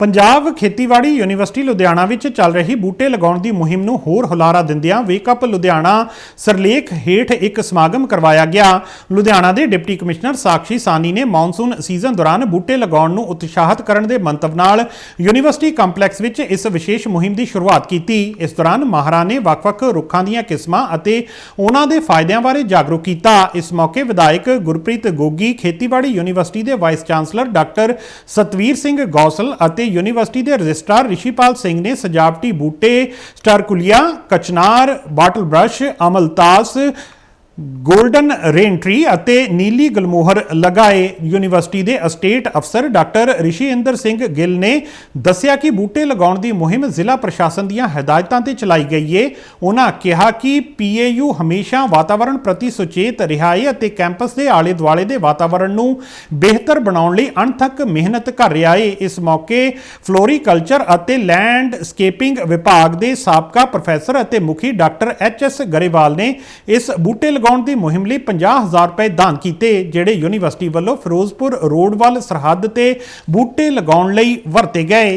ਪੰਜਾਬ ਖੇਤੀਬਾੜੀ ਯੂਨੀਵਰਸਿਟੀ ਲੁਧਿਆਣਾ ਵਿੱਚ ਚੱਲ ਰਹੀ ਬੂਟੇ ਲਗਾਉਣ ਦੀ ਮੁਹਿੰਮ ਨੂੰ ਹੋਰ ਹੁਲਾਰਾ ਦਿੰਦਿਆਂ ਵੇਕ ਅਪ ਲੁਧਿਆਣਾ ਸਰਲੇਖ ਹੇਠ ਇੱਕ ਸਮਾਗਮ ਕਰਵਾਇਆ ਗਿਆ। ਲੁਧਿਆਣਾ ਦੇ ਡਿਪਟੀ ਕਮਿਸ਼ਨਰ ਸਾਕਸ਼ੀ ਸਾਨੀ ਨੇ ਮੌਨਸੂਨ ਸੀਜ਼ਨ ਦੌਰਾਨ ਬੂਟੇ ਲਗਾਉਣ ਨੂੰ ਉਤਸ਼ਾਹਿਤ ਕਰਨ ਦੇ ਮੰਤਵ ਨਾਲ ਯੂਨੀਵਰਸਿਟੀ ਕੰਪਲੈਕਸ ਵਿੱਚ ਇਸ ਵਿਸ਼ੇਸ਼ ਮੁਹਿੰਮ ਦੀ ਸ਼ੁਰੂਆਤ ਕੀਤੀ। ਇਸ ਦੌਰਾਨ ਮਾਹਰਾਂ ਨੇ ਵੱਖ-ਵੱਖ ਰੁੱਖਾਂ ਦੀਆਂ ਕਿਸਮਾਂ ਅਤੇ ਉਹਨਾਂ ਦੇ ਫਾਇਦਿਆਂ ਬਾਰੇ ਜਾਗਰੂਕ ਕੀਤਾ। ਇਸ ਮੌਕੇ ਵਿਧਾਇਕ ਗੁਰਪ੍ਰੀਤ ਗੋਗੀ, ਖੇਤੀਬਾੜੀ ਯੂਨੀਵਰਸਿਟੀ ਦੇ vice chancellor doctor Satvir Singh Gosal ਅਤੇ ਯੂਨੀਵਰਸਿਟੀ ਦੇ ਰਜਿਸਟਰਾਰ ਰਿਸ਼ੀਪਾਲ ਸਿੰਘ ਨੇ ਸਜਾਵਟੀ ਬੂਟੇ ਸਟਾਰਕੁਲੀਆ ਕਚਨਾਰ ਬਾਟਲ ਬ੍ਰਸ਼ ਅਮਲਤਾਸ ਗੋਲਡਨ ਰੇਨ ਟਰੀ ਅਤੇ ਨੀਲੀ ਗਲਮੋਹਰ ਲਗਾਏ ਯੂਨੀਵਰਸਿਟੀ ਦੇ ਅਸਟੇਟ ਅਫਸਰ ਡਾਕਟਰ ਰਿਸ਼ੀਇੰਦਰ ਸਿੰਘ ਗਿੱਲ ਨੇ ਦੱਸਿਆ ਕਿ ਬੂਟੇ ਲਗਾਉਣ ਦੀ ਮੁਹਿੰਮ ਜ਼ਿਲ੍ਹਾ ਪ੍ਰਸ਼ਾਸਨ ਦੀਆਂ ਹਦਾਇਤਾਂ ਤੇ ਚਲਾਈ ਗਈ ਏ। ਉਹਨਾਂ ਕਿਹਾ ਕਿ ਪੀਏਯੂ ਹਮੇਸ਼ਾ ਵਾਤਾਵਰਣ ਪ੍ਰਤੀ ਸੁਚੇਤ ਰਿਹਾ ਏ ਅਤੇ ਕੈਂਪਸ ਦੇ ਆਲੇ ਦੁਆਲੇ ਦੇ ਵਾਤਾਵਰਣ ਨੂੰ ਬਿਹਤਰ ਬਣਾਉਣ ਲਈ ਅਣਥੱਕ ਮਿਹਨਤ ਕਰ ਰਿਹਾ ਏ। ਇਸ ਮੌਕੇ ਫਲੋਰੀਕਲਚਰ ਅਤੇ ਲੈਂਡਸਕੇਪਿੰਗ ਵਿਭਾਗ ਦੇ ਸਾਬਕਾ ਪ੍ਰੋਫੈਸਰ ਅਤੇ ਮੁਖੀ ਡਾਕਟਰ ਐਚ ਐਸ ਗਰੇਵਾਲ ਨੇ ਇਸ ਬੂਟੇ ਲਗਾਉਣ ਦੀ ਮੁਹਿੰਮ ਲਈ 50000 ਰੁਪਏ ਦਾਨ ਕੀਤੇ, ਜਿਹੜੇ ਯੂਨੀਵਰਸਿਟੀ ਵੱਲੋਂ ਫਿਰੋਜ਼ਪੁਰ ਰੋਡ ਵੱਲ ਸਰਹੱਦ ਤੇ ਬੂਟੇ ਲਗਾਉਣ ਲਈ ਵਰਤੇ ਗਏ।